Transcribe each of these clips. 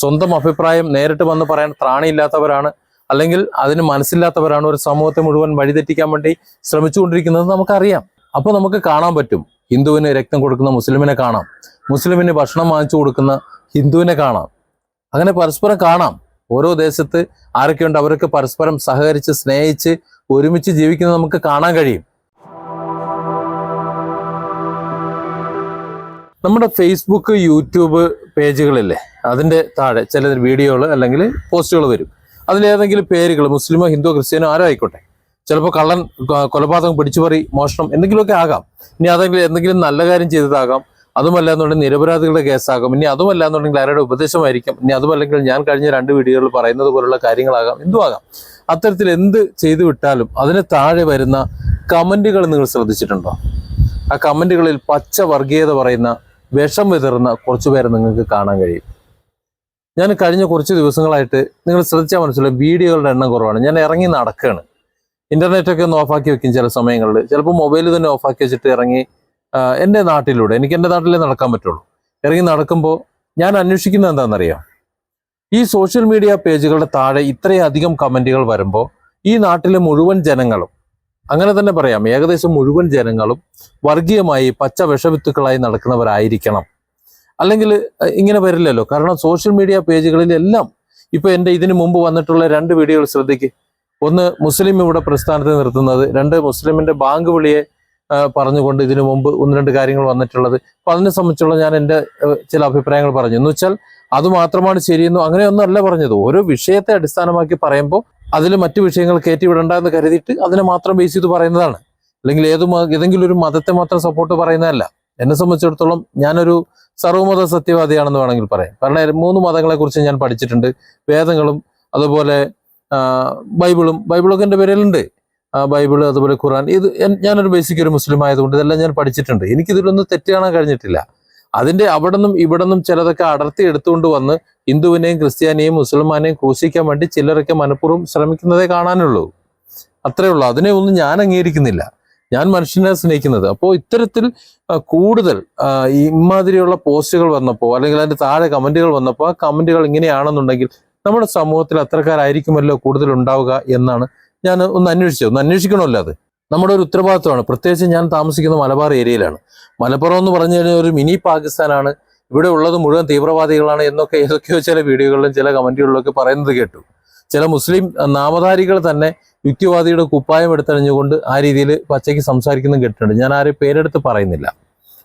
സ്വന്തം അഭിപ്രായം നേരിട്ട് വന്ന് പറയാൻ ത്രാണിയില്ലാത്തവരാണ്. അല്ലെങ്കിൽ അതിന് മനസ്സില്ലാത്തവരാണ് ഒരു സമൂഹത്തെ മുഴുവൻ വഴിതെറ്റിക്കാൻ വേണ്ടി ശ്രമിച്ചുകൊണ്ടിരിക്കുന്നത് നമുക്കറിയാം. അപ്പോൾ നമുക്ക് കാണാൻ പറ്റും. ഹിന്ദുവിന് രക്തം കൊടുക്കുന്ന മുസ്ലിമിനെ കാണാം. മുസ്ലിമിന് ഭക്ഷണം വാങ്ങിച്ചു കൊടുക്കുന്ന ഹിന്ദുവിനെ കാണാം. അങ്ങനെ പരസ്പരം കാണാം. ഓരോ ദേശത്ത് ആരൊക്കെയുണ്ട് അവർക്ക് പരസ്പരം സഹകരിച്ച് സ്നേഹിച്ച് ഒരുമിച്ച് ജീവിക്കുന്നത് നമുക്ക് കാണാൻ കഴിയും. നമ്മുടെ ഫേസ്ബുക്ക് യൂട്യൂബ് പേജുകളില്ലേ? അതിന്റെ താഴെ ചില വീഡിയോകൾ അല്ലെങ്കിൽ പോസ്റ്റുകൾ വരും. അതിലേതെങ്കിലും പേരുകൾ മുസ്ലിമോ ഹിന്ദുവോ ക്രിസ്ത്യാനോ ആരോ ആയിക്കോട്ടെ. ചിലപ്പോൾ കള്ളൻ കൊലപാതകം പിടിച്ചുപറി മോഷണം എന്തെങ്കിലുമൊക്കെ ആകാം. ഇനി അതെങ്കിലും എന്തെങ്കിലും നല്ല കാര്യം ചെയ്തതാകാം. അതുമല്ല എന്നുണ്ടെങ്കിൽ നിരപരാധികളുടെ കേസാകും. ഇനി അതുമല്ല എന്നുണ്ടെങ്കിൽ ആരുടെ ഉപദേശമായിരിക്കും. ഇനി അതുമല്ലെങ്കിൽ ഞാൻ കഴിഞ്ഞ രണ്ട് വീഡിയോകളിൽ പറയുന്നത് പോലുള്ള കാര്യങ്ങളാകാം. എന്തുമാകാം അത്തരത്തിൽ എന്ത് ചെയ്തു വിട്ടാലും അതിന് താഴെ വരുന്ന കമന്റുകൾ നിങ്ങൾ ശ്രദ്ധിച്ചിട്ടുണ്ടോ? ആ കമന്റുകളിൽ പച്ച വർഗീയത പറയുന്ന വിഷം വിതറുന്ന കുറച്ചു പേരെ നിങ്ങൾക്ക് കാണാൻ കഴിയും. ഞാൻ കഴിഞ്ഞ കുറച്ച് ദിവസങ്ങളായിട്ട് നിങ്ങൾ ശ്രദ്ധിച്ചാൽ മനസ്സിലാവും വീഡിയോകളുടെ എണ്ണം കുറവാണ്. ഞാൻ ഇറങ്ങി നടക്കുകയാണ്. ഇന്റർനെറ്റൊക്കെ ഒന്ന് ഓഫാക്കി വെക്കും ചില സമയങ്ങളിൽ. ചിലപ്പോൾ മൊബൈൽ തന്നെ ഓഫാക്കി വെച്ചിട്ട് ഇറങ്ങി എന്റെ നാട്ടിലൂടെ എനിക്ക് എന്റെ നാട്ടിലേ നടക്കാൻ പറ്റുള്ളൂ. ഇറങ്ങി നടക്കുമ്പോൾ ഞാൻ അന്വേഷിക്കുന്നത് എന്താണെന്നറിയാം? ഈ സോഷ്യൽ മീഡിയ പേജുകളുടെ താഴെ ഇത്രയധികം കമന്റുകൾ വരുമ്പോൾ ഈ നാട്ടിലെ മുഴുവൻ ജനങ്ങളും അങ്ങനെ തന്നെ പറയാം. ഏകദേശം മുഴുവൻ ജനങ്ങളും വർഗീയമായി പച്ച വിഷവിത്തുക്കളായി നടക്കുന്നവരായിരിക്കണം. അല്ലെങ്കിൽ ഇങ്ങനെ വരില്ലല്ലോ. കാരണം സോഷ്യൽ മീഡിയ പേജുകളിലെല്ലാം ഇപ്പൊ എന്റെ ഇതിനു മുമ്പ് വന്നിട്ടുള്ള രണ്ട് വീഡിയോകൾ ശ്രദ്ധിക്ക്. ഒന്ന് മുസ്ലിം ഇവിടെ പ്രസ്ഥാനത്തെ നിർത്തുന്നത് രണ്ട് മുസ്ലിമിന്റെ ബാങ്ക് വിളിയെ പറഞ്ഞുകൊണ്ട് ഇതിനു മുമ്പ് ഒന്ന് രണ്ട് കാര്യങ്ങൾ വന്നിട്ടുള്ളത്. അപ്പൊ അതിനെ സംബന്ധിച്ചുള്ള ഞാൻ എന്റെ ചില അഭിപ്രായങ്ങൾ പറഞ്ഞു. എന്ന് വെച്ചാൽ അത് മാത്രമാണ് ശരിയെന്നും അങ്ങനെയൊന്നും അല്ല പറഞ്ഞത്. ഓരോ വിഷയത്തെ അടിസ്ഥാനമാക്കി പറയുമ്പോൾ അതിൽ മറ്റു വിഷയങ്ങൾ കയറ്റിവിടണ്ട എന്ന് കരുതിയിട്ട് അതിനെ മാത്രം ബേസ് ചെയ്ത് പറയുന്നതാണ്. അല്ലെങ്കിൽ ഏത് ഏതെങ്കിലും ഒരു മതത്തെ മാത്രം സപ്പോർട്ട് പറയുന്നതല്ല. എന്നെ സംബന്ധിച്ചിടത്തോളം ഞാനൊരു സർവമത സത്യവാദിയാണെന്ന് വേണമെങ്കിൽ പറയാം. കാരണം മൂന്ന് മതങ്ങളെ കുറിച്ച് ഞാൻ പഠിച്ചിട്ടുണ്ട്. വേദങ്ങളും അതുപോലെ ബൈബിളും. ബൈബിളൊക്കെ എന്റെ പേരിലുണ്ട്. ബൈബിൾ അതുപോലെ ഖുറാൻ ഇത് ഞാനൊരു ബേസിക് ഒരു മുസ്ലിം ആയതുകൊണ്ട് ഇതെല്ലാം ഞാൻ പഠിച്ചിട്ടുണ്ട്. എനിക്കിതിലൊന്നും തെറ്റ് കാണാൻ കഴിഞ്ഞിട്ടില്ല. അതിന്റെ അവിടെ നിന്നും ഇവിടെ നിന്നും ചിലതൊക്കെ അടർത്തി എടുത്തുകൊണ്ട് വന്ന് ഹിന്ദുവിനെയും ക്രിസ്ത്യാനിയെയും മുസൽമാനെയും ക്രൂശിക്കാൻ വേണ്ടി ചിലരൊക്കെ മനഃപൂർവം ശ്രമിക്കുന്നതേ കാണാനുള്ളൂ. അത്രേ ഉള്ളൂ. അതിനെ ഒന്നും ഞാൻ അംഗീകരിക്കുന്നില്ല. ഞാൻ മനുഷ്യനെ സ്നേഹിക്കുന്നത്. അപ്പോൾ ഇത്തരത്തിൽ കൂടുതൽ ഇമാതിരിയുള്ള പോസ്റ്റുകൾ വന്നപ്പോൾ അല്ലെങ്കിൽ അതിന്റെ താഴെ കമന്റുകൾ വന്നപ്പോൾ ആ കമന്റുകൾ ഇങ്ങനെയാണെന്നുണ്ടെങ്കിൽ നമ്മുടെ സമൂഹത്തിൽ അത്രക്കാരായിരിക്കുമല്ലോ കൂടുതൽ ഉണ്ടാവുക എന്നാണ് ഞാൻ ഒന്ന് അന്വേഷിച്ചത്. ഒന്ന് അന്വേഷിക്കണമല്ലോ അത്. നമ്മുടെ ഒരു ഉത്തരവാദിത്വമാണ്. പ്രത്യേകിച്ച് ഞാൻ താമസിക്കുന്ന മലബാർ ഏരിയയിലാണ്. മലപ്പുറം എന്ന് പറഞ്ഞു കഴിഞ്ഞാൽ ഒരു മിനി പാകിസ്ഥാനാണ്. ഇവിടെ ഉള്ളത് മുഴുവൻ തീവ്രവാദികളാണ് എന്നൊക്കെ ഏതൊക്കെയോ ചില വീഡിയോകളിലും ചില കമന്റുകളിലും ഒക്കെ പറയുന്നത് കേട്ടു. ചില മുസ്ലിം നാമധാരികൾ തന്നെ യുക്തിവാദിയുടെ കുപ്പായം എടുത്തണിഞ്ഞുകൊണ്ട് ആ രീതിയിൽ പച്ചയ്ക്ക് സംസാരിക്കുന്നതും കേട്ടിട്ടുണ്ട്. ഞാൻ ആരെയും പേരെടുത്ത് പറയുന്നില്ല.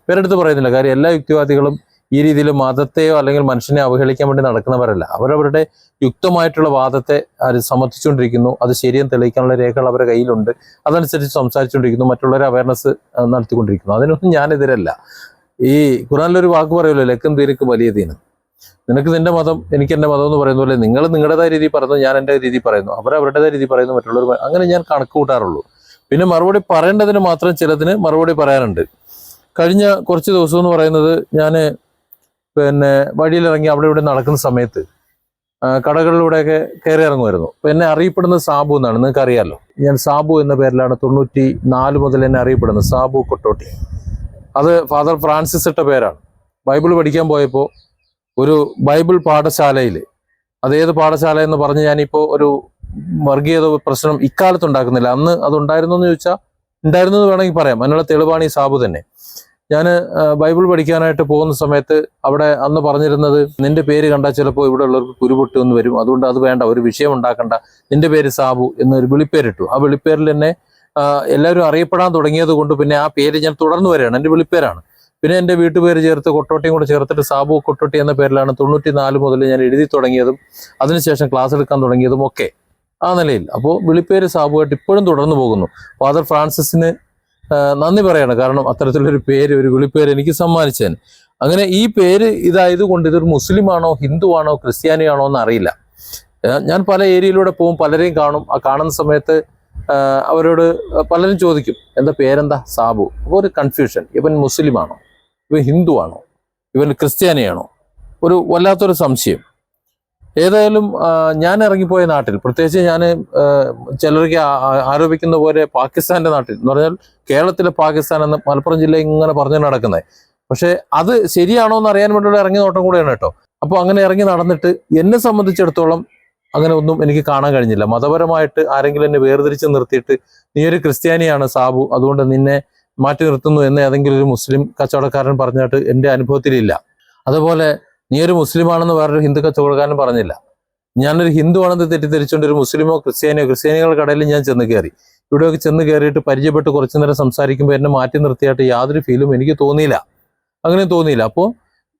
പേരെടുത്ത് പറയുന്നില്ല. കാര്യം എല്ലാ യുക്തിവാദികളും ഈ രീതിയിൽ മതത്തെയോ അല്ലെങ്കിൽ മനുഷ്യനെ അവഹേളിക്കാൻ വേണ്ടി നടക്കുന്നവരല്ല. അവരവരുടെ യുക്തമായിട്ടുള്ള വാദത്തെ അത് സമർത്ഥിച്ചുകൊണ്ടിരിക്കുന്നു അത് ശരിയെന്ന് തെളിയിക്കാനുള്ള രേഖകൾ അവരുടെ കയ്യിലുണ്ട്. അതനുസരിച്ച് സംസാരിച്ചുകൊണ്ടിരിക്കുന്നു. മറ്റുള്ളവരെ അവയർനെസ് നടത്തിക്കൊണ്ടിരിക്കുന്നു. അതിനൊന്നും ഞാനെതിരല്ല. ഈ ഖുറാനിലൊരു വാക്ക് പറയുമല്ലോ ലക്കും തീരക്ക് വലിയ ദീനം. നിനക്ക് നിന്റെ മതം എനിക്ക് എന്റെ മതം എന്ന് പറയുന്ന പോലെ നിങ്ങൾ നിങ്ങളുടേതായ രീതി പറയുന്നു ഞാൻ എന്റെ രീതി പറയുന്നു. അവർ അവരുടേതായ രീതി പറയുന്നു മറ്റുള്ളവർ അങ്ങനെ ഞാൻ കണക്ക് കൂട്ടാറുള്ളൂ പിന്നെ മറുപടി പറയേണ്ടതിന് മാത്രം ചിലതിന് മറുപടി പറയാനുണ്ട്. കഴിഞ്ഞ കുറച്ച് ദിവസം എന്ന് പറയുന്നത് ഞാൻ പിന്നെ വഴിയിലിറങ്ങി അവിടെ ഇവിടെ നടക്കുന്ന സമയത്ത് കടകളിലൂടെയൊക്കെ കയറി ഇറങ്ങുമായിരുന്നു. അപ്പം എന്നെ അറിയപ്പെടുന്നത് സാബു എന്നാണ്. നിങ്ങൾക്ക് അറിയാമല്ലോ ഞാൻ സാബു എന്ന പേരിലാണ് തൊണ്ണൂറ്റി നാല് മുതൽ എന്നെ അറിയപ്പെടുന്നത്. സാബു കൊട്ടോട്ടി. അത് ഫാദർ ഫ്രാൻസിസ് ഇട്ട പേരാണ്. ബൈബിൾ പഠിക്കാൻ പോയപ്പോൾ ഒരു ബൈബിൾ പാഠശാലയിൽ അതേത് പാഠശാല എന്ന് പറഞ്ഞ് ഞാനിപ്പോൾ ഒരു വർഗീയത പ്രശ്നം ഇക്കാലത്ത് ഉണ്ടാക്കുന്നില്ല. അന്ന് അത് ഉണ്ടായിരുന്നു എന്ന് ചോദിച്ചാൽ ഉണ്ടായിരുന്നു എന്ന് വേണമെങ്കിൽ പറയാം. അതിനുള്ള തെളിവാണ് ഈ സാബു തന്നെ. ഞാൻ ബൈബിൾ പഠിക്കാനായിട്ട് പോകുന്ന സമയത്ത് അവിടെ അന്ന് പറഞ്ഞിരുന്നത് നിന്റെ പേര് കണ്ടാൽ ചിലപ്പോൾ ഇവിടെ ഉള്ളവർക്ക് കുരുപൊട്ടു എന്ന് വരും. അതുകൊണ്ട് അത് വേണ്ട ഒരു വിഷയം ഉണ്ടാക്കണ്ട. നിന്റെ പേര് സാബു എന്നൊരു വിളിപ്പേരിട്ടു. ആ വിളിപ്പേരിൽ തന്നെ എല്ലാവരും അറിയപ്പെടാൻ തുടങ്ങിയത് കൊണ്ട് പിന്നെ ആ പേര് ഞാൻ തുടർന്ന് വരികയാണ്. എന്റെ വിളിപ്പേരാണ്. പിന്നെ എന്റെ വീട്ടുപേര് ചേർത്ത് കൊട്ടോട്ടിയും കൂടെ ചേർത്തിട്ട് സാബു കൊട്ടോട്ടി എന്ന പേരിലാണ് തൊണ്ണൂറ്റി നാല് മുതൽ ഞാൻ എഴുതി തുടങ്ങിയതും അതിനുശേഷം ക്ലാസ് എടുക്കാൻ തുടങ്ങിയതും ഒക്കെ ആ നിലയിൽ. അപ്പോൾ വിളിപ്പേര് സാബുവായിട്ട് ഇപ്പോഴും തുടർന്നു പോകുന്നു. ഫാദർ ഫ്രാൻസിസിന് നന്ദി പറയാണ്. കാരണം അത്തരത്തിലൊരു പേര് ഒരു വിളിപ്പേര് എനിക്ക് സമ്മാനിച്ചതിന്. അങ്ങനെ ഈ പേര് ഇതായതുകൊണ്ട് ഇതൊരു മുസ്ലിമാണോ ഹിന്ദു ആണോ ക്രിസ്ത്യാനിയാണോ എന്ന് അറിയില്ല ഞാൻ പല ഏരിയയിലൂടെ പോകും പലരെയും കാണും. ആ കാണുന്ന സമയത്ത് അവരോട് പലരും ചോദിക്കും എന്താ പേരെന്താ? സാബു. അപ്പോൾ ഒരു കൺഫ്യൂഷൻ ഇവൻ മുസ്ലിമാണോ? ഇവൻ ഹിന്ദു ആണോ ഇവൻ ക്രിസ്ത്യാനിയാണോ? ഒരു വല്ലാത്തൊരു സംശയം. ഏതായാലും ഞാൻ ഇറങ്ങിപ്പോയ നാട്ടിൽ പ്രത്യേകിച്ച് ഞാൻ ചിലർക്ക് ആരോപിക്കുന്ന പോലെ പാകിസ്ഥാന്റെ നാട്ടിൽ എന്ന് പറഞ്ഞാൽ കേരളത്തിലെ പാകിസ്ഥാൻ എന്ന മലപ്പുറം ജില്ല ഇങ്ങനെ പറഞ്ഞു നടക്കുന്നത് പക്ഷേ അത് ശരിയാണോ എന്ന് അറിയാൻ വേണ്ടിയുള്ള ഇറങ്ങി നോട്ടം കൂടെയാണ് കേട്ടോ. അപ്പോൾ അങ്ങനെ ഇറങ്ങി നടന്നിട്ട് എന്നെ സംബന്ധിച്ചിടത്തോളം അങ്ങനെ ഒന്നും എനിക്ക് കാണാൻ കഴിഞ്ഞില്ല. മതപരമായിട്ട് ആരെങ്കിലും എന്നെ വേർതിരിച്ച് നിർത്തിയിട്ട് നീ ഒരു ക്രിസ്ത്യാനിയാണ് സാബു അതുകൊണ്ട് നിന്നെ മാറ്റി നിർത്തുന്നു എന്ന് ഏതെങ്കിലും ഒരു മുസ്ലിം കച്ചവടക്കാരൻ പറഞ്ഞിട്ട് എന്റെ അനുഭവത്തിലില്ല. അതുപോലെ നീ ഒരു മുസ്ലിമാണെന്ന് വേറൊരു ഹിന്ദു കച്ചവടക്കാരൻ പറഞ്ഞില്ല. ഞാനൊരു ഹിന്ദു ആണെന്ന് തെറ്റിദ്ധരിച്ചുകൊണ്ട് ഒരു മുസ്ലിമോ ക്രിസ്ത്യാനിയോ ക്രിസ്ത്യാനികളുടെ കടയിൽ ഞാൻ ചെന്ന് കയറി. ഇവിടെയൊക്കെ ചെന്ന് കയറിയിട്ട് പരിചയപ്പെട്ട് കുറച്ചു നേരം സംസാരിക്കുമ്പോൾ എന്നെ മാറ്റി നിർത്തിയായിട്ട് യാതൊരു ഫീലും എനിക്ക് തോന്നിയില്ല. അങ്ങനെ തോന്നിയില്ല. അപ്പോൾ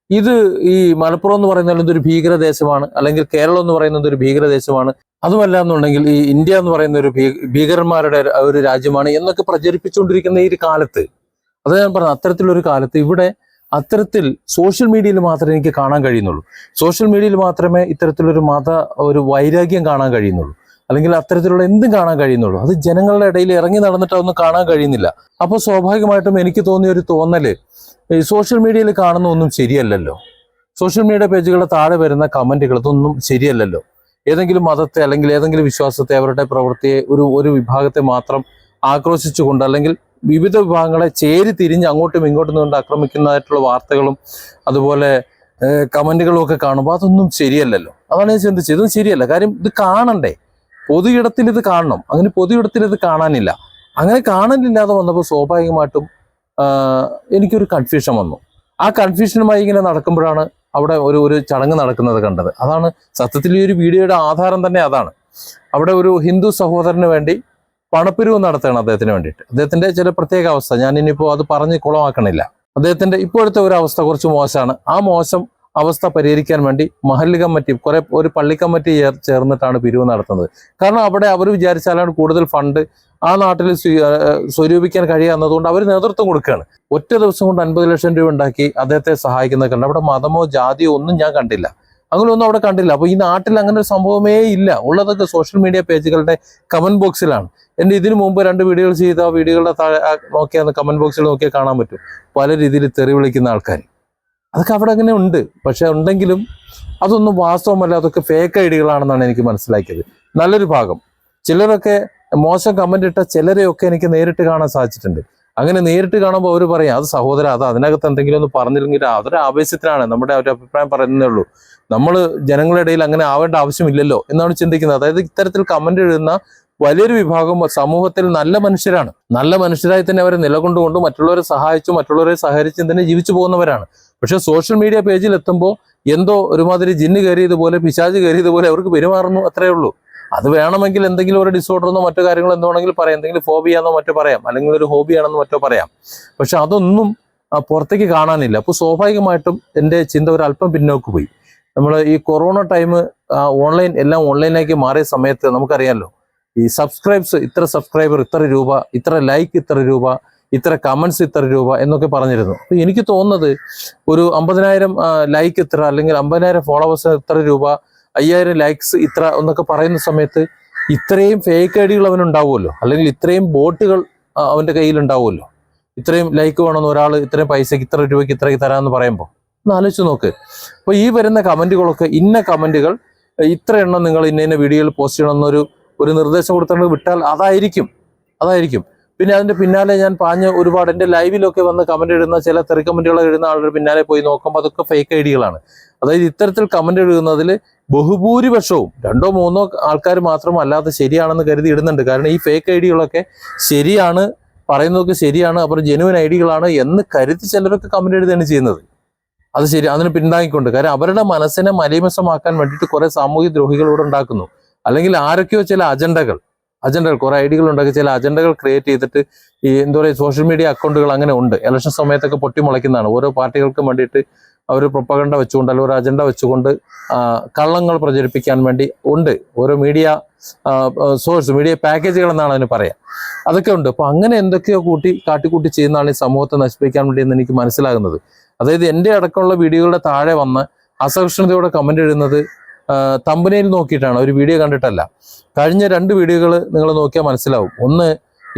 ഇത് ഈ മലപ്പുറം എന്ന് പറയുന്നത് ഇതൊരു ഭീകരദേശമാണ്? അല്ലെങ്കിൽ കേരളം എന്ന് പറയുന്നത് ഒരു ഭീകരദേശമാണ്? അതുമല്ല എന്നുണ്ടെങ്കിൽ ഈ ഇന്ത്യ എന്ന് പറയുന്ന ഒരു ഭീകരന്മാരുടെ ഒരു രാജ്യമാണ് എന്നൊക്കെ പ്രചരിപ്പിച്ചുകൊണ്ടിരിക്കുന്ന ഈ കാലത്ത്. അത് ഞാൻ പറഞ്ഞു അത്തരത്തിലൊരു കാലത്ത് ഇവിടെ അത്തരത്തിൽ സോഷ്യൽ മീഡിയയിൽ മാത്രമേ എനിക്ക് കാണാൻ കഴിയുന്നുള്ളൂ. സോഷ്യൽ മീഡിയയിൽ മാത്രമേ ഇത്തരത്തിലൊരു മത ഒരു വൈരാഗ്യം കാണാൻ കഴിയുന്നുള്ളൂ. അല്ലെങ്കിൽ അത്തരത്തിലുള്ള എന്തും കാണാൻ കഴിയുന്നുള്ളൂ. അത് ജനങ്ങളുടെ ഇടയിൽ ഇറങ്ങി നടന്നിട്ട് അതൊന്നും കാണാൻ കഴിയുന്നില്ല. അപ്പോൾ സ്വാഭാവികമായിട്ടും എനിക്ക് തോന്നിയ ഒരു തോന്നൽ ഈ സോഷ്യൽ മീഡിയയിൽ കാണുന്ന ഒന്നും ശരിയല്ലല്ലോ. സോഷ്യൽ മീഡിയ പേജുകളുടെ താഴെ വരുന്ന കമന്റുകൾ ഇതൊന്നും ശരിയല്ലല്ലോ. ഏതെങ്കിലും മതത്തെ അല്ലെങ്കിൽ ഏതെങ്കിലും വിശ്വാസത്തെ അവരുടെ പ്രവൃത്തിയെ ഒരു ഒരു വിഭാഗത്തെ മാത്രം ആക്രോശിച്ചുകൊണ്ട് അല്ലെങ്കിൽ വിവിധ വിഭാഗങ്ങളെ ചേരി തിരിഞ്ഞ് അങ്ങോട്ടും ഇങ്ങോട്ടും കൊണ്ട് ആക്രമിക്കുന്നതായിട്ടുള്ള വാർത്തകളും അതുപോലെ കമന്റുകളും ഒക്കെ കാണുമ്പോൾ അതൊന്നും ശരിയല്ലല്ലോ. അതാണ് ഞാൻ ചിന്തിച്ചത്. ഇതൊന്നും ശരിയല്ല. കാര്യം ഇത് കാണണ്ടേ? പൊതു ഇടത്തിൽ ഇത് കാണണം. അങ്ങനെ പൊതു ഇടത്തിൽ ഇത് കാണാനില്ല. അങ്ങനെ കാണാനില്ലാതെ വന്നപ്പോൾ സ്വാഭാവികമായിട്ടും എനിക്കൊരു കൺഫ്യൂഷൻ വന്നു. ആ കൺഫ്യൂഷനുമായി ഇങ്ങനെ നടക്കുമ്പോഴാണ് അവിടെ ഒരു ഒരു ചടങ്ങ് നടക്കുന്നത് കണ്ടത്. അതാണ് സത്യത്തിൽ ഈ ഒരു വീഡിയോയുടെ ആധാരം തന്നെ അതാണ്. അവിടെ ഒരു ഹിന്ദു സഹോദരന് വേണ്ടി പണപ്പിരിവ് നടത്തുകയാണ് അദ്ദേഹത്തിന് വേണ്ടിയിട്ട്. അദ്ദേഹത്തിന്റെ ചില പ്രത്യേക അവസ്ഥ ഞാൻ ഇനിയിപ്പോൾ അത് പറഞ്ഞ് കുളമാക്കണില്ല. അദ്ദേഹത്തിന്റെ ഇപ്പോഴത്തെ ഒരു അവസ്ഥ കുറച്ച് മോശമാണ്. ആ മോശം അവസ്ഥ പരിഹരിക്കാൻ വേണ്ടി മഹല്ല് കമ്മിറ്റി കുറെ ഒരു പള്ളി കമ്മിറ്റി ചേർന്നിട്ടാണ് പിരിവ് നടത്തുന്നത്. കാരണം അവിടെ അവർ വിചാരിച്ചാലാണ് കൂടുതൽ ഫണ്ട് ആ നാട്ടിൽ സ്വരൂപിക്കാൻ കഴിയാവുന്നതുകൊണ്ട് അവർ നേതൃത്വം കൊടുക്കുകയാണ്. ഒറ്റ ദിവസം കൊണ്ട് അൻപത് ലക്ഷം രൂപ ഉണ്ടാക്കി അദ്ദേഹത്തെ സഹായിക്കുന്നത് കണ്ട്. അവിടെ മതമോ ജാതിയോ ഒന്നും ഞാൻ കണ്ടില്ല. അങ്ങനെ ഒന്നും അവിടെ കണ്ടില്ല. അപ്പൊ ഈ നാട്ടിൽ അങ്ങനെ ഒരു സംഭവമേ ഇല്ല. ഉള്ളതൊക്കെ സോഷ്യൽ മീഡിയ പേജുകളുടെ കമന്റ് ബോക്സിലാണ് എന്റെ ഇതിനു മുമ്പ് രണ്ട് വീഡിയോകൾ ചെയ്ത വീഡിയോകളുടെ താഴെ നോക്കിയാൽ കമന്റ് ബോക്സിൽ നോക്കിയാൽ കാണാൻ പറ്റും. പല രീതിയിൽ തെറി വിളിക്കുന്ന ആൾക്കാർ. അതൊക്കെ അവിടെ അങ്ങനെ ഉണ്ട്. പക്ഷെ ഉണ്ടെങ്കിലും അതൊന്നും വാസ്തവമല്ല. അതൊക്കെ ഫേക്ക് ഐഡികളാണെന്നാണ് എനിക്ക് മനസ്സിലാക്കിയത്. നല്ലൊരു ഭാഗം. ചിലരൊക്കെ മോശം കമന്റ് ഇട്ട ചിലരെയൊക്കെ എനിക്ക് നേരിട്ട് കാണാൻ സാധിച്ചിട്ടുണ്ട്. അങ്ങനെ നേരിട്ട് കാണുമ്പോൾ അവർ പറയും അത് സഹോദര അത് അതിനകത്ത് എന്തെങ്കിലും ഒന്ന് പറഞ്ഞില്ലെങ്കിൽ അതൊരു ആവേശത്തിനാണ് നമ്മുടെ ഒരു അഭിപ്രായം പറയുന്നേ ഉള്ളൂ. നമ്മൾ ജനങ്ങളുടെ ഇടയിൽ അങ്ങനെ ആവേണ്ട ആവശ്യമില്ലല്ലോ എന്നാണ് ചിന്തിക്കുന്നത്. അതായത് ഇത്തരത്തിൽ കമന്റ് എഴുതുന്ന വലിയൊരു വിഭാഗം സമൂഹത്തിൽ നല്ല മനുഷ്യരാണ്. നല്ല മനുഷ്യരായി തന്നെ അവരെ നിലകൊണ്ടുകൊണ്ട് മറ്റുള്ളവരെ സഹായിച്ചു മറ്റുള്ളവരെ സഹകരിച്ചും തന്നെ ജീവിച്ചു പോകുന്നവരാണ്. പക്ഷെ സോഷ്യൽ മീഡിയ പേജിൽ എത്തുമ്പോൾ എന്തോ ഒരുമാതിരി ജിന്ന് കയറിയതുപോലെ പിശാജ് കയറിയതുപോലെ അവർക്ക് പെരുമാറുന്നു അത്രയേ ഉള്ളൂ. അത് വേണമെങ്കിൽ എന്തെങ്കിലും ഒരു ഡിസോർഡറെന്നോ മറ്റു കാര്യങ്ങൾ എന്തോ വേണമെങ്കിൽ പറയാം. എന്തെങ്കിലും ഫോബിയാന്നോ മറ്റോ പറയാം. അല്ലെങ്കിൽ ഒരു ഹോബിയാണെന്നോ മറ്റോ പറയാം. പക്ഷെ അതൊന്നും പുറത്തേക്ക് കാണാനില്ല. അപ്പോൾ സ്വാഭാവികമായിട്ടും എന്റെ ചിന്ത ഒരു അല്പം പിന്നോക്ക് പോയി. നമ്മൾ ഈ കൊറോണ ടൈം ഓൺലൈൻ എല്ലാം ഓൺലൈനിലേക്ക് മാറിയ സമയത്ത് നമുക്കറിയാമല്ലോ ഈ സബ്സ്ക്രൈബ്സ് ഇത്ര സബ്സ്ക്രൈബർ ഇത്ര രൂപ ഇത്ര ലൈക്ക് ഇത്ര രൂപ ഇത്ര കമൻസ് ഇത്ര രൂപ എന്നൊക്കെ പറഞ്ഞിരുന്നു. അപ്പോൾ എനിക്ക് തോന്നുന്നത് ഒരു അമ്പതിനായിരം ലൈക്ക് ഇത്ര അല്ലെങ്കിൽ അമ്പതിനായിരം ഫോളോവേഴ്സ് ഇത്ര രൂപ അയ്യായിരം ലൈക്സ് ഇത്ര എന്നൊക്കെ പറയുന്ന സമയത്ത് ഇത്രയും ഫേക്ക് ഐ ഡികൾ അവനുണ്ടാവുമല്ലോ അല്ലെങ്കിൽ ഇത്രയും ബോട്ടുകൾ അവന്റെ ഉണ്ടാവുമല്ലോ? ഇത്രയും ലൈക്ക് വേണമെന്ന് ഒരാൾ ഇത്രയും പൈസക്ക് ഇത്ര രൂപയ്ക്ക് ഇത്രയ്ക്ക് തരാമെന്ന് പറയുമ്പോൾ ഒന്ന് ആലോചിച്ച് നോക്ക്. അപ്പോൾ ഈ വരുന്ന കമന്റുകളൊക്കെ ഇന്ന കമന്റുകൾ ഇത്ര എണ്ണം നിങ്ങൾ ഇന്ന ഇന്ന വീഡിയോയിൽ പോസ്റ്റ് ചെയ്യണമെന്നൊരു ഒരു നിർദ്ദേശം കൊടുത്തുകൊണ്ട് വിട്ടാൽ അതായിരിക്കും. അതായിരിക്കും. പിന്നെ അതിന്റെ പിന്നാലെ ഞാൻ പാഞ്ഞ് ഒരുപാട് എന്റെ ലൈവിലൊക്കെ വന്ന് കമന്റ് ഇടുന്ന ചില തെറി കമന്റുകൾ ഇടുന്ന ആളുടെ പിന്നാലെ പോയി നോക്കുമ്പോൾ അതൊക്കെ ഫേക്ക് ഐഡികളാണ് അതായത് ഇത്തരത്തിൽ കമന്റ് എഴുതുന്നതിൽ ബഹുഭൂരിപക്ഷവും രണ്ടോ മൂന്നോ ആൾക്കാർ മാത്രം അല്ലാതെ ശരിയാണെന്ന് കരുതി ഇടുന്നുണ്ട്. കാരണം ഈ ഫേക്ക് ഐഡികളൊക്കെ ശരിയാണ് പറയുന്നതൊക്കെ ശരിയാണ് അപ്പുറം ജെനുവൻ ഐഡികളാണ് എന്ന് കരുതി ചിലരൊക്കെ കമന്റ് എഴുതുകയാണ് ചെയ്യുന്നത്. അത് ശരി അതിന് പിന്താങ്ങിക്കൊണ്ട്. കാരണം അവരുടെ മനസ്സിനെ മലീമസമാക്കാൻ വേണ്ടിയിട്ട് കുറെ സാമൂഹ്യ ദ്രോഹികൾ ഇവിടെ ഉണ്ടാക്കുന്നു. അല്ലെങ്കിൽ ആരൊക്കെയോ ചില അജണ്ടകൾ. അജണ്ടകൾ കുറെ ഐഡികൾ ഉണ്ടാക്കി ചില അജണ്ടകൾ ക്രിയേറ്റ് ചെയ്തിട്ട് ഈ എന്താ പറയുക സോഷ്യൽ മീഡിയ അക്കൗണ്ടുകൾ അങ്ങനെ ഉണ്ട്. ഇലക്ഷൻ സമയത്തൊക്കെ പൊട്ടിമുളയ്ക്കുന്നതാണ് ഓരോ പാർട്ടികൾക്കും വേണ്ടിയിട്ട് അവർ പ്രൊപ്പകണ്ട വെച്ചുകൊണ്ട് അല്ലെങ്കിൽ ഒരു അജണ്ട വെച്ചുകൊണ്ട് കള്ളങ്ങൾ പ്രചരിപ്പിക്കാൻ വേണ്ടി ഉണ്ട്. ഓരോ മീഡിയ സോഴ്സ് മീഡിയ പാക്കേജുകൾ എന്നാണ് അതിന് പറയാം. അതൊക്കെ ഉണ്ട്. അപ്പൊ അങ്ങനെ എന്തൊക്കെയോ കൂട്ടി കാട്ടിക്കൂട്ടി ചെയ്യുന്നതാണ് ഈ സമൂഹത്തെ നശിപ്പിക്കാൻ വേണ്ടി എന്ന് എനിക്ക് മനസ്സിലാകുന്നത്. അതായത് എന്റെ അടക്കമുള്ള വീഡിയോകളുടെ താഴെ വന്ന് അസഹിഷ്ണുതയോടെ കമന്റ് ഇടുന്നത് തമ്പനയിൽ നോക്കിയിട്ടാണ് ഒരു വീഡിയോ കണ്ടിട്ടല്ല. കഴിഞ്ഞ രണ്ട് വീഡിയോകൾ നിങ്ങൾ നോക്കിയാൽ മനസ്സിലാവും. ഒന്ന്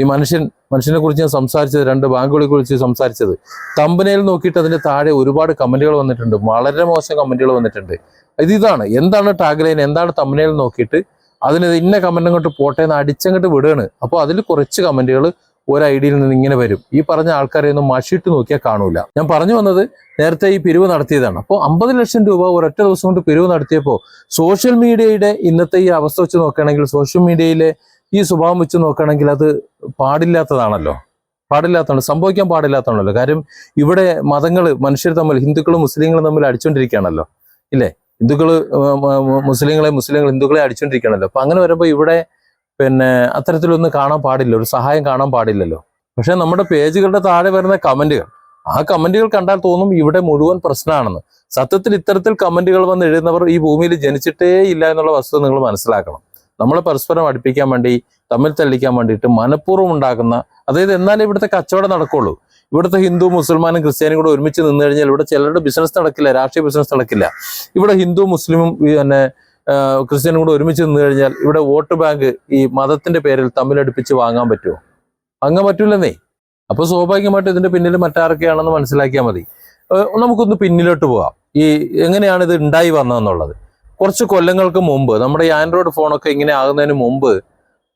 ഈ മനുഷ്യൻ മനുഷ്യനെ കുറിച്ച് ഞാൻ സംസാരിച്ചത് രണ്ട് ബാങ്കുകളെ കുറിച്ച് സംസാരിച്ചത്. തമ്പനയിൽ നോക്കിയിട്ട് അതിന്റെ താഴെ ഒരുപാട് കമന്റുകൾ വന്നിട്ടുണ്ട്. വളരെ മോശം കമന്റുകൾ വന്നിട്ടുണ്ട്. ഇത് ഇതാണ്. എന്താണ് ടാഗ്ലൈൻ എന്താണ് തമ്പനയിൽ നോക്കിയിട്ട്? അതിന് ഇന്ന കമന്റ് അങ്ങോട്ട് പോട്ടെ എന്ന് അടിച്ചങ്ങോട്ട് വിടുകയാണ് അപ്പോൾ അതിൽ കുറച്ച് കമന്റുകൾ ഒരു ഐഡിയിൽ നിന്ന് ഇങ്ങനെ വരും. ഈ പറഞ്ഞ ആൾക്കാരെ ഒന്നും മഷിട്ട് നോക്കിയാൽ കാണൂല. ഞാൻ പറഞ്ഞു വന്നത് നേരത്തെ ഈ പിരിവ് നടത്തിയതാണ്. അപ്പോൾ അമ്പത് ലക്ഷം രൂപ ഒരൊറ്റ ദിവസം കൊണ്ട് പിരിവ് നടത്തിയപ്പോൾ സോഷ്യൽ മീഡിയയുടെ ഇന്നത്തെ ഈ അവസ്ഥ വെച്ച് നോക്കുകയാണെങ്കിൽ സോഷ്യൽ മീഡിയയിലെ ഈ സ്വഭാവം വെച്ച് നോക്കുകയാണെങ്കിൽ അത് പാടില്ലാത്തതാണല്ലോ. പാടില്ലാത്തതാണ്. സംഭവിക്കാൻ പാടില്ലാത്തതാണല്ലോ. കാര്യം ഇവിടെ മതങ്ങൾ മനുഷ്യർ തമ്മിൽ ഹിന്ദുക്കളും മുസ്ലിങ്ങളും തമ്മിൽ അടിച്ചുകൊണ്ടിരിക്കുകയാണല്ലോ ഇല്ലേ? ഹിന്ദുക്കൾ മുസ്ലിങ്ങളെ മുസ്ലിങ്ങൾ ഹിന്ദുക്കളെ അടിച്ചുകൊണ്ടിരിക്കുകയാണല്ലോ അപ്പൊ അങ്ങനെ വരുമ്പോൾ ഇവിടെ പിന്നെ അത്തരത്തിലൊന്നും കാണാൻ പാടില്ല. ഒരു സഹായം കാണാൻ പാടില്ലല്ലോ. പക്ഷെ നമ്മുടെ പേജുകളുടെ താഴെ വരുന്ന കമന്റുകൾ ആ കമന്റുകൾ കണ്ടാൽ തോന്നും ഇവിടെ മുഴുവൻ പ്രശ്നമാണെന്ന്. സത്യത്തിൽ ഇത്തരത്തിൽ കമന്റുകൾ വന്ന് എഴുതുന്നവർ ഈ ഭൂമിയിൽ ജനിച്ചിട്ടേ ഇല്ല എന്നുള്ള വസ്തുത നിങ്ങൾ മനസ്സിലാക്കണം. നമ്മളെ പരസ്പരം അടുപ്പിക്കാൻ വേണ്ടി തമ്മിൽ തള്ളിക്കാൻ വേണ്ടിയിട്ട് മനഃപൂർവം ഉണ്ടാക്കുന്ന അതായത് എന്നാലേ ഇവിടുത്തെ കച്ചവടം നടക്കുള്ളൂ. ഇവിടുത്തെ ഹിന്ദു മുസ്ലിമാനും ക്രിസ്ത്യാനും കൂടെ ഒരുമിച്ച് നിന്ന് കഴിഞ്ഞാൽ ഇവിടെ ചിലരുടെ ബിസിനസ് നടക്കില്ല രാഷ്ട്രീയ ബിസിനസ് നടക്കില്ല. ഇവിടെ ഹിന്ദു മുസ്ലിമും പിന്നെ ക്രിസ്ത്യാനും കൂടെ ഒരുമിച്ച് നിന്ന് കഴിഞ്ഞാൽ ഇവിടെ വോട്ട് ബാങ്ക് ഈ മതത്തിന്റെ പേരിൽ തമ്മിലടുപ്പിച്ച് വാങ്ങാൻ പറ്റുമോ? വാങ്ങാൻ പറ്റൂലെന്നേ അപ്പൊ സ്വാഭാവികമായിട്ട് ഇതിന്റെ പിന്നിൽ മറ്റാരൊക്കെയാണെന്ന് മനസ്സിലാക്കിയാൽ മതി. നമുക്കൊന്ന് പിന്നിലോട്ട് പോവാം. ഈ എങ്ങനെയാണ് ഇത് ഉണ്ടായി വന്നതെന്നുള്ളത്. കുറച്ച് കൊല്ലങ്ങൾക്ക് മുമ്പ് നമ്മുടെ ഈ ആൻഡ്രോയിഡ് ഫോണൊക്കെ ഇങ്ങനെ ആകുന്നതിന് മുമ്പ്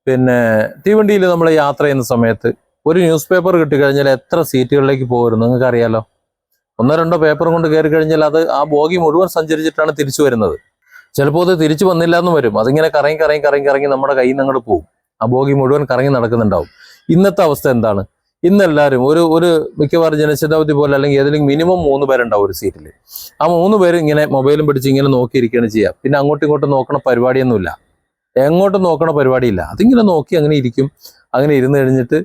പിന്നെ തീവണ്ടിയിൽ നമ്മൾ യാത്ര ചെയ്യുന്ന സമയത്ത് ഒരു ന്യൂസ് പേപ്പർ കിട്ടിക്കഴിഞ്ഞാൽ എത്ര സീറ്റുകളിലേക്ക് പോകരുത് നിങ്ങൾക്ക് അറിയാലോ ഒന്നോ രണ്ടോ പേപ്പർ കൊണ്ട് കയറി കഴിഞ്ഞാൽ അത് ആ ബോഗി മുഴുവൻ സഞ്ചരിച്ചിട്ടാണ് തിരിച്ചു വരുന്നത്. ചിലപ്പോൾ അത് തിരിച്ചു വന്നില്ല എന്ന് വരും. അതിങ്ങനെ കറങ്ങി കറങ്ങി കറങ്ങി കറങ്ങി നമ്മുടെ കയ്യിൽ നിന്ന് അങ്ങോട്ട് പോകും ആ ബോഗി മുഴുവൻ കറങ്ങി നടക്കുന്നുണ്ടാവും. ഇന്നത്തെ അവസ്ഥ എന്താണ്? ഇന്ന് എല്ലാവരും ഒരു ഒരു മിക്കവാറും ജനശതാബ്ദി പോലെ അല്ലെങ്കിൽ ഏതെങ്കിലും മിനിമം മൂന്ന് പേരുണ്ടാവും ഒരു സീറ്റിൽ ആ മൂന്ന് പേര് ഇങ്ങനെ മൊബൈലും പിടിച്ച് ഇങ്ങനെ നോക്കിയിരിക്കുകയാണ് ചെയ്യുക പിന്നെ അങ്ങോട്ടും ഇങ്ങോട്ടും നോക്കണ പരിപാടിയൊന്നുമില്ല. എങ്ങോട്ടും നോക്കണ പരിപാടിയില്ല. അതിങ്ങനെ നോക്കി അങ്ങനെ ഇരിക്കും. അങ്ങനെ ഇരുന്ന് കഴിഞ്ഞിട്ട്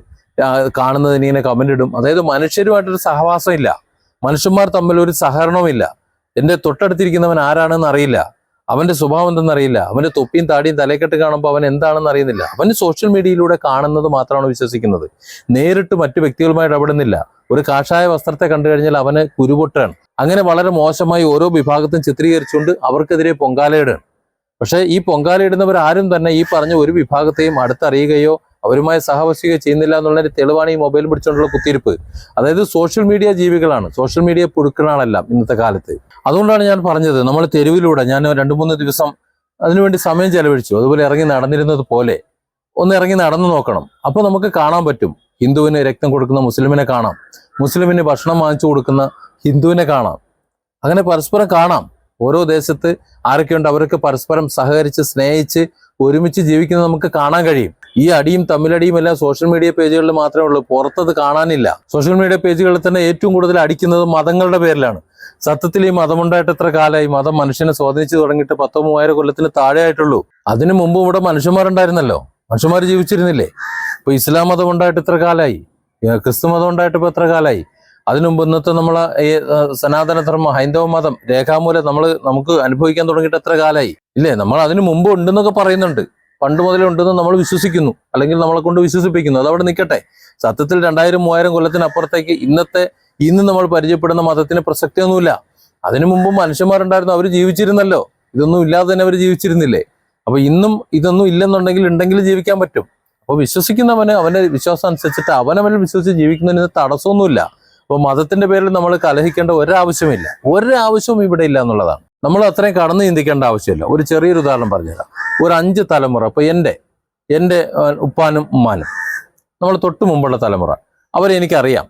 കാണുന്നതിന് ഇങ്ങനെ കമന്റ് ഇടും. അതായത് മനുഷ്യരുമായിട്ടൊരു സഹവാസം ഇല്ല മനുഷ്യന്മാർ തമ്മിൽ ഒരു സഹകരണവുമില്ല. എന്റെ തൊട്ടടുത്തിരിക്കുന്നവൻ ആരാണെന്ന് അറിയില്ല. അവന്റെ സ്വഭാവം എന്തെന്നറിയില്ല അവന്റെ തൊപ്പിയും താടിയും തലക്കെട്ട് കാണുമ്പോൾ അവൻ എന്താണെന്ന് അറിയുന്നില്ല. അവന് സോഷ്യൽ മീഡിയയിലൂടെ കാണുന്നത് മാത്രമാണ് വിശ്വസിക്കുന്നത്. നേരിട്ട് മറ്റു വ്യക്തികളുമായി ഇടപെടുന്നില്ല ഒരു കാഷായ വസ്ത്രത്തെ കണ്ടു കഴിഞ്ഞാൽ അവന് കുരുപൊട്ടാണ്. അങ്ങനെ വളരെ മോശമായി ഓരോ വിഭാഗത്തും ചിത്രീകരിച്ചുകൊണ്ട് അവർക്കെതിരെ പൊങ്കാലയിടുകയാണ്. പക്ഷേ ഈ പൊങ്കാലയിടുന്നവർ ആരും തന്നെ ഈ പറഞ്ഞ ഒരു വിഭാഗത്തെയും അടുത്തറിയുകയോ അവരുമായി സഹവസിക്കുക ചെയ്യുന്നില്ല എന്നുള്ളൊരു തെളിവാണ് ഈ മൊബൈൽ പിടിച്ചുകൊണ്ടുള്ള കുത്തിയിരിപ്പ്. അതായത് സോഷ്യൽ മീഡിയ ജീവികളാണ്. സോഷ്യൽ മീഡിയ പുഴുക്കളാണെല്ലാം ഇന്നത്തെ കാലത്ത്. അതുകൊണ്ടാണ് ഞാൻ പറഞ്ഞത് നമ്മൾ തെരുവിലൂടെ ഞാൻ രണ്ട് മൂന്ന് ദിവസം അതിനുവേണ്ടി സമയം ചെലവഴിച്ചു. അതുപോലെ ഇറങ്ങി നടന്നിരുന്നത് പോലെ ഒന്ന് ഇറങ്ങി നടന്നു നോക്കണം. അപ്പോൾ നമുക്ക് കാണാൻ പറ്റും. ഹിന്ദുവിന് രക്തം കൊടുക്കുന്ന മുസ്ലിമിനെ കാണാം. മുസ്ലിമിന് ഭക്ഷണം വാങ്ങിച്ചു കൊടുക്കുന്ന ഹിന്ദുവിനെ കാണാം. അങ്ങനെ പരസ്പരം കാണാം. ഓരോ ദേശത്ത് ആരൊക്കെയുണ്ട് അവരൊക്കെ പരസ്പരം സഹകരിച്ച് സ്നേഹിച്ച് ഒരുമിച്ച് ജീവിക്കുന്നത് നമുക്ക് കാണാൻ കഴിയും. ഈ അടിയും തമ്മിലടിയും എല്ലാം സോഷ്യൽ മീഡിയ പേജുകളിൽ മാത്രമേ ഉള്ളൂ. പുറത്തത് കാണാനില്ല. സോഷ്യൽ മീഡിയ പേജുകളിൽ തന്നെ ഏറ്റവും കൂടുതൽ അടിക്കുന്നത് മതങ്ങളുടെ പേരിലാണ്. സത്യത്തിൽ ഈ മതമുണ്ടായിട്ട് എത്ര കാലമായി? മതം മനുഷ്യനെ സ്വാധീനിച്ചു തുടങ്ങിയിട്ട് പത്തോ മൂവായിരം കൊല്ലത്തിന് താഴെ ആയിട്ടുള്ളൂ അതിനു മുമ്പ് ഇവിടെ മനുഷ്യന്മാരുണ്ടായിരുന്നല്ലോ. മനുഷ്യന്മാർ ജീവിച്ചിരുന്നില്ലേ? ഇപ്പൊ ഇസ്ലാം മതം ഉണ്ടായിട്ട് എത്ര കാലമായി. ക്രിസ്തു മതം ഉണ്ടായിട്ട് ഇപ്പൊ എത്ര കാലമായി? അതിനു മുമ്പ് ഇന്നത്തെ നമ്മളെ ഈ സനാതനധർമ്മ സനാതന ധർമ്മം ഹൈന്ദവ മതം രേഖാമൂലം നമ്മൾ നമുക്ക് അനുഭവിക്കാൻ തുടങ്ങിയിട്ട് എത്ര കാലമായി? ഇല്ലേ? നമ്മൾ അതിനു മുമ്പ് ഉണ്ടെന്നൊക്കെ പറയുന്നുണ്ട്. പണ്ട് മുതലേ ഉണ്ടെന്ന് നമ്മൾ വിശ്വസിക്കുന്നു. അല്ലെങ്കിൽ നമ്മളെ കൊണ്ട് വിശ്വസിപ്പിക്കുന്നു. അതവിടെ നിൽക്കട്ടെ സത്യത്തിൽ രണ്ടായിരം മൂവായിരം കൊല്ലത്തിനപ്പുറത്തേക്ക് ഇന്നത്തെ ഇന്ന് നമ്മൾ പരിചയപ്പെടുന്ന മതത്തിന് പ്രസക്തിയൊന്നുമില്ല. അതിനു മുമ്പ് മനുഷ്യന്മാരുണ്ടായിരുന്നു. അവർ ജീവിച്ചിരുന്നല്ലോ. ഇതൊന്നും ഇല്ലാതെ തന്നെ അവർ ജീവിച്ചിരുന്നില്ലേ? അപ്പൊ ഇന്നും ഇതൊന്നും ഇല്ലെന്നുണ്ടെങ്കിൽ ഉണ്ടെങ്കിൽ ജീവിക്കാൻ പറ്റും. അപ്പോൾ വിശ്വസിക്കുന്നവന് അവന്റെ വിശ്വാസം അനുസരിച്ചിട്ട് അവനവനിൽ വിശ്വസിച്ച് ജീവിക്കുന്നതിന് തടസ്സമൊന്നുമില്ല. അപ്പോൾ മതത്തിന്റെ പേരിൽ നമ്മൾ കലഹിക്കേണ്ട ഒരാവശ്യമില്ല. ഒരാവശ്യവും ഇവിടെ ഇല്ല എന്നുള്ളതാണ്. നമ്മൾ അത്രയും കടന്നു ചിന്തിക്കേണ്ട ആവശ്യമില്ല. ഒരു ചെറിയൊരു ഉദാഹരണം പറഞ്ഞുതരാം. ഒരു അഞ്ച് തലമുറ ഇപ്പൊ എന്റെ എന്റെ ഉപ്പാനും ഉമ്മാനും. നമ്മൾ തൊട്ട് മുമ്പുള്ള തലമുറ. അവരെ എനിക്കറിയാം.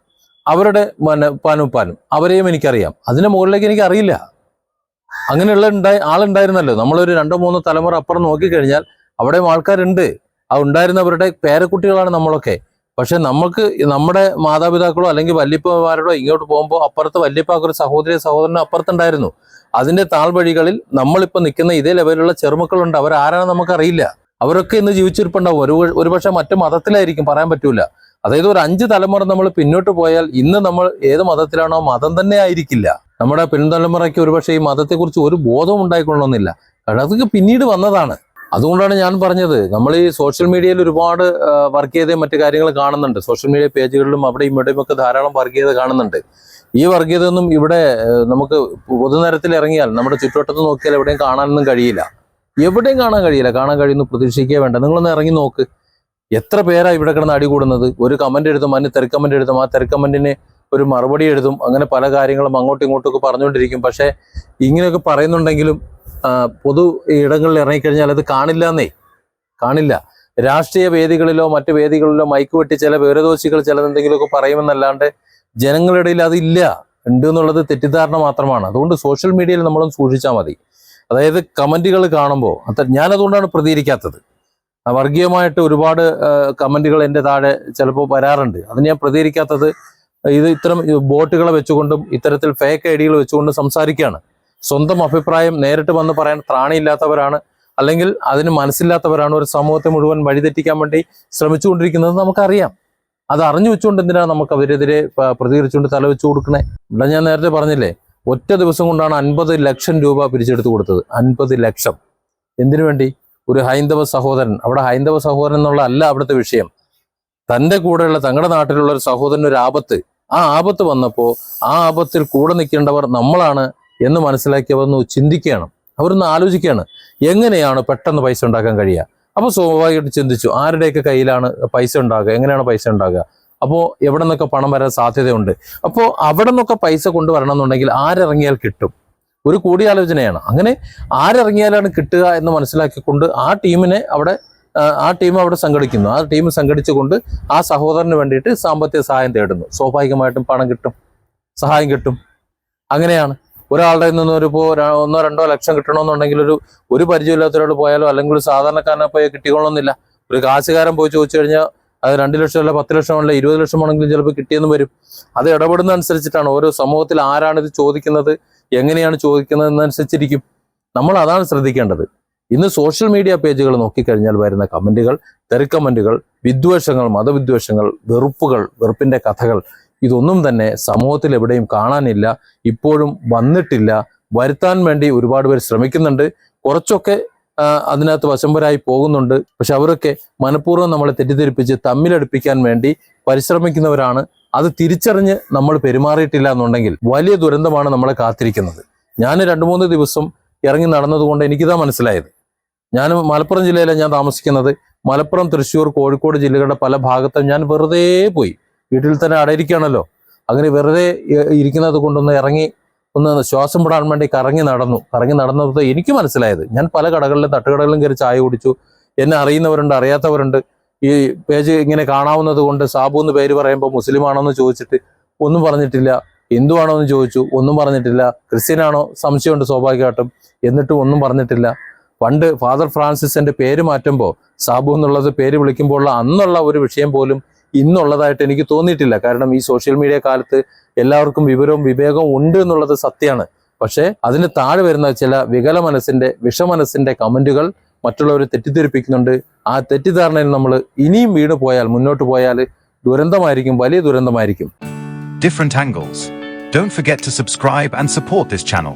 അവരുടെ പിന്നെ ഉപ്പാനും ഉപ്പാനും. അവരെയും എനിക്കറിയാം. അതിന്റെ മുകളിലേക്ക് എനിക്ക് അറിയില്ല അങ്ങനെയുള്ള ഉണ്ടായി ആളുണ്ടായിരുന്നല്ലോ. നമ്മളൊരു രണ്ടോ മൂന്നോ തലമുറ അപ്പുറം നോക്കിക്കഴിഞ്ഞാൽ അവിടെയും ആൾക്കാരുണ്ട്. ആ ഉണ്ടായിരുന്നവരുടെ പേരക്കുട്ടികളാണ് നമ്മളൊക്കെ. പക്ഷെ നമുക്ക് നമ്മുടെ മാതാപിതാക്കളോ അല്ലെങ്കിൽ വല്യപ്പമാരോടോ ഇങ്ങോട്ട് പോകുമ്പോൾ അപ്പുറത്ത് വല്യപ്പാക്കൊരു സഹോദരി സഹോദരനോ അപ്പുറത്തുണ്ടായിരുന്നു. അതിന്റെ താഴ്വഴികളിൽ നമ്മളിപ്പോൾ നിൽക്കുന്ന ഇതേ ലെവലിലുള്ള ചെറുമക്കളുണ്ട്. അവർ ആരാണെന്ന് നമുക്കറിയില്ല. അവരൊക്കെ ഇന്ന് ജീവിച്ചിരിപ്പുണ്ടാവും. ഒരു ഒരുപക്ഷെ മറ്റു മതത്തിലായിരിക്കും പറയാൻ പറ്റൂല. അതായത് ഒരു അഞ്ച് തലമുറ നമ്മൾ പിന്നോട്ട് പോയാൽ ഇന്ന് നമ്മൾ ഏത് മതത്തിലാണോ മതം തന്നെ ആയിരിക്കില്ല. നമ്മുടെ പിൻതലമുറയ്ക്ക് ഒരുപക്ഷെ ഈ മതത്തെക്കുറിച്ച് ഒരു ബോധവും ഉണ്ടായിക്കൊള്ളണമെന്നില്ല. കാരണം അതൊക്കെ പിന്നീട് വന്നതാണ്. അതുകൊണ്ടാണ് ഞാൻ പറഞ്ഞത്. നമ്മൾ ഈ സോഷ്യൽ മീഡിയയിൽ ഒരുപാട് വർഗീയതയും മറ്റു കാര്യങ്ങൾ കാണുന്നുണ്ട്. സോഷ്യൽ മീഡിയ പേജുകളിലും അവിടെയും ഇവിടെയും ഒക്കെ ധാരാളം വർഗീയത കാണുന്നുണ്ട്. ഈ വർഗീയതയൊന്നും ഇവിടെ നമുക്ക് പൊതുനിരത്തിൽ ഇറങ്ങിയാൽ നമ്മുടെ ചുറ്റുവട്ടത്ത് നോക്കിയാൽ എവിടെയും കാണാനൊന്നും കഴിയില്ല. എവിടെയും കാണാൻ കഴിയില്ല. കാണാൻ കഴിയുന്നു പ്രതീക്ഷിക്കുക വേണ്ട. നിങ്ങളൊന്ന് ഇറങ്ങി നോക്ക്. എത്ര പേരാ ഇവിടെ കിടന്ന് അടി കൂടുന്നത്? ഒരു കമന്റ് എഴുതും അതിന് തെരക്കമന്റ് എഴുതും ആ തെരക്കമന്റിന് ഒരു മറുപടി എഴുതും അങ്ങനെ പല കാര്യങ്ങളും അങ്ങോട്ടും ഇങ്ങോട്ടും ഒക്കെ പറഞ്ഞുകൊണ്ടിരിക്കും. പക്ഷേ ഇങ്ങനെയൊക്കെ പറയുന്നുണ്ടെങ്കിലും പൊതു ഇടങ്ങളിൽ ഇറങ്ങിക്കഴിഞ്ഞാൽ അത് കാണില്ല എന്നേ കാണില്ല. രാഷ്ട്രീയ വേദികളിലോ മറ്റു വേദികളിലോ മൈക്ക് വെട്ടി ചില വിവരദോഷികൾ ചിലതെന്തെങ്കിലുമൊക്കെ പറയുമെന്നല്ലാണ്ട് ജനങ്ങളുടെ ഇടയിൽ അതില്ല. ഉണ്ട് എന്നുള്ളത് തെറ്റിദ്ധാരണ മാത്രമാണ്. അതുകൊണ്ട് സോഷ്യൽ മീഡിയയിൽ നമ്മളും സൂക്ഷിച്ചാൽ മതി. അതായത് കമന്റുകൾ കാണുമ്പോൾ അത്ര ഞാനതുകൊണ്ടാണ് പ്രതികരിക്കാത്തത്. വർഗീയമായിട്ട് ഒരുപാട് കമന്റുകൾ എന്റെ താഴെ ചിലപ്പോൾ വരാറുണ്ട്. അതിന് ഞാൻ പ്രതികരിക്കാത്തത് ഇത് ഇത്തരം ബോട്ടുകളെ വെച്ചുകൊണ്ടും ഇത്തരത്തിൽ ഫേക്ക് ഐ ഡികൾ വെച്ചുകൊണ്ടും സംസാരിക്കുകയാണ്. സ്വന്തം അഭിപ്രായം നേരിട്ട് വന്ന് പറയാൻ ത്രാണിയില്ലാത്തവരാണ്. അല്ലെങ്കിൽ അതിന് മനസ്സില്ലാത്തവരാണ് ഒരു സമൂഹത്തെ മുഴുവൻ വഴിതെറ്റിക്കാൻ വേണ്ടി ശ്രമിച്ചുകൊണ്ടിരിക്കുന്നത് നമുക്കറിയാം. അത് അറിഞ്ഞു വെച്ചുകൊണ്ട് എന്തിനാണ് നമുക്ക് അവരെതിരെ പ്രതികരിച്ചുകൊണ്ട് തല വെച്ചു കൊടുക്കണേ? ഇവിടെ ഞാൻ നേരത്തെ പറഞ്ഞില്ലേ ഒറ്റ ദിവസം കൊണ്ടാണ് അൻപത് ലക്ഷം രൂപ പിരിച്ചെടുത്ത് കൊടുത്തത്. അൻപത് ലക്ഷം. എന്തിനു വേണ്ടി? ഒരു ഹൈന്ദവ സഹോദരൻ. അവിടെ ഹൈന്ദവ സഹോദരൻ എന്നുള്ള അല്ല അവിടുത്തെ വിഷയം. തന്റെ കൂടെയുള്ള തങ്ങളുടെ നാട്ടിലുള്ള ഒരു സഹോദരൻ ഒരു ആപത്ത്. ആ ആപത്ത് വന്നപ്പോൾ ആ ആപത്തിൽ കൂടെ നിൽക്കേണ്ടവർ നമ്മളാണ്. എന്ന് മനസ്സിലാക്കി അവരൊന്ന് ചിന്തിക്കുകയാണ്. അവരൊന്ന് ആലോചിക്കുകയാണ് എങ്ങനെയാണ് പെട്ടെന്ന് പൈസ ഉണ്ടാക്കാൻ കഴിയുക? അപ്പോൾ സ്വാഭാവികമായിട്ട് ചിന്തിച്ചു ആരുടെയൊക്കെ കയ്യിലാണ് പൈസ ഉണ്ടാകുക എങ്ങനെയാണ് പൈസ ഉണ്ടാകുക? അപ്പോൾ എവിടെ നിന്നൊക്കെ പണം വരാൻ സാധ്യതയുണ്ട്? അപ്പോൾ അവിടെ നിന്നൊക്കെ പൈസ കൊണ്ടുവരണം എന്നുണ്ടെങ്കിൽ ആരിറങ്ങിയാൽ കിട്ടും? ഒരു കൂടിയാലോചനയാണ്. അങ്ങനെ ആരിറങ്ങിയാലാണ് കിട്ടുക എന്ന് മനസ്സിലാക്കിക്കൊണ്ട് ആ ടീമിനെ അവിടെ ആ, ടീം അവിടെ സംഘടിക്കുന്നു. ആ ടീം സംഘടിച്ചുകൊണ്ട് ആ സഹോദരന് വേണ്ടിയിട്ട് സാമ്പത്തിക സഹായം തേടുന്നു. സ്വാഭാവികമായിട്ടും പണം കിട്ടും സഹായം കിട്ടും. അങ്ങനെയാണ്. ഒരാളുടെ നിന്ന് ഒരു ഇപ്പോൾ ഒന്നോ രണ്ടോ ലക്ഷം കിട്ടണമെന്നുണ്ടെങ്കിൽ ഒരു ഒരു പരിചയമില്ലാത്തവരോട് പോയാലോ? അല്ലെങ്കിൽ ഒരു സാധാരണക്കാരനെ പോയാൽ കിട്ടിക്കൊള്ളണമെന്നില്ല. ഒരു കാശുകാരൻ പോയി ചോദിച്ചു കഴിഞ്ഞാൽ അത് രണ്ട് ലക്ഷം അല്ല പത്ത് ലക്ഷം അല്ല ഇരുപത് ലക്ഷം ആണെങ്കിലും ചിലപ്പോൾ കിട്ടിയെന്ന് വരും. അത് ഇടപെടുന്ന അനുസരിച്ചിട്ടാണ് ഓരോ സമൂഹത്തിൽ ആരാണ് ഇത് ചോദിക്കുന്നത് എങ്ങനെയാണ് ചോദിക്കുന്നത് എന്നനുസരിച്ചിരിക്കും. നമ്മൾ അതാണ് ശ്രദ്ധിക്കേണ്ടത്. ഇന്ന് സോഷ്യൽ മീഡിയ പേജുകൾ നോക്കിക്കഴിഞ്ഞാൽ വരുന്ന കമന്റുകൾ കമന്റുകൾ വിദ്വേഷങ്ങൾ മതവിദ്വേഷങ്ങൾ വെറുപ്പുകൾ വെറുപ്പിന്റെ കഥകൾ ഇതൊന്നും തന്നെ സമൂഹത്തിൽ എവിടെയും കാണാനില്ല ഇപ്പോഴും വന്നിട്ടില്ല. വരുത്താൻ വേണ്ടി ഒരുപാട് പേർ ശ്രമിക്കുന്നുണ്ട്. കുറച്ചൊക്കെ അതിനകത്ത് വശംവരായി പോകുന്നുണ്ട്. പക്ഷെ അവരൊക്കെ മനഃപൂർവം നമ്മളെ തെറ്റിദ്ധരിപ്പിച്ച് തമ്മിലടുപ്പിക്കാൻ വേണ്ടി പരിശ്രമിക്കുന്നവരാണ്. അത് തിരിച്ചറിഞ്ഞ് നമ്മൾ പെരുമാറിയിട്ടില്ല എന്നുണ്ടെങ്കിൽ വലിയ ദുരന്തമാണ് നമ്മളെ കാത്തിരിക്കുന്നത്. ഞാൻ രണ്ട് മൂന്ന് ദിവസം ഇറങ്ങി നടന്നതുകൊണ്ട് എനിക്കിതാ മനസ്സിലായത്. ഞാൻ മലപ്പുറം ജില്ലയിലാണ് ഞാൻ താമസിക്കുന്നത്. മലപ്പുറം തൃശ്ശൂർ കോഴിക്കോട് ജില്ലകളുടെ പല ഭാഗത്തും ഞാൻ വെറുതെ പോയി. വീട്ടിൽ തന്നെ അടയിരിക്കുകയാണല്ലോ അങ്ങനെ വെറുതെ ഇരിക്കുന്നത് കൊണ്ടൊന്ന് ഇറങ്ങി ഒന്ന് ശ്വാസം വിടാൻ വേണ്ടി കറങ്ങി നടന്നു. കറങ്ങി നടന്നപ്പോൾ എനിക്ക് മനസ്സിലായത് ഞാൻ പല കടകളിലും തട്ടുകടകളിലും കയറി ചായ കുടിച്ചു. എന്നെ അറിയുന്നവരുണ്ട് അറിയാത്തവരുണ്ട്. ഈ പേജ് ഇങ്ങനെ കാണാവുന്നത് കൊണ്ട് സാബു എന്ന് പേര് പറയുമ്പോൾ മുസ്ലിം ആണോ എന്ന് ചോദിച്ചിട്ട് ഒന്നും പറഞ്ഞിട്ടില്ല. ഹിന്ദുവാണോ എന്ന് ചോദിച്ചു ഒന്നും പറഞ്ഞിട്ടില്ല. ക്രിസ്ത്യനാണോ? സംശയമുണ്ട് സ്വാഭാവികമായിട്ടും. എന്നിട്ടും ഒന്നും പറഞ്ഞിട്ടില്ല. പണ്ട് ഫാദർ ഫ്രാൻസിസിന്റെ പേര് മാറ്റുമ്പോൾ സാബു എന്നുള്ളത് പേര് വിളിക്കുമ്പോഴുള്ള അന്നുള്ള ഒരു വിഷയം പോലും ഇന്നുള്ളതായിട്ട് എനിക്ക് തോന്നിയിട്ടില്ല കാരണം ഈ സോഷ്യൽ മീഡിയ കാലത്ത് എല്ലാവർക്കും വിവരവും വിവേകവും ഉണ്ട് എന്നുള്ളത് സത്യമാണ് പക്ഷേ അതിന് താഴെ വരുന്ന ചില വികല മനസ്സിന്റെ വിഷമനസ്സിന്റെ കമന്റുകൾ മറ്റുള്ളവരെ തെറ്റിദ്ധരിപ്പിക്കുന്നുണ്ട് ആ തെറ്റിദ്ധാരണയിൽ നമ്മൾ ഇനിയും വീണ് പോയാൽ മുന്നോട്ട് പോയാൽ ദുരന്തമായിരിക്കും വലിയ ദുരന്തമായിരിക്കും different angles. Don't forget to subscribe and support this channel.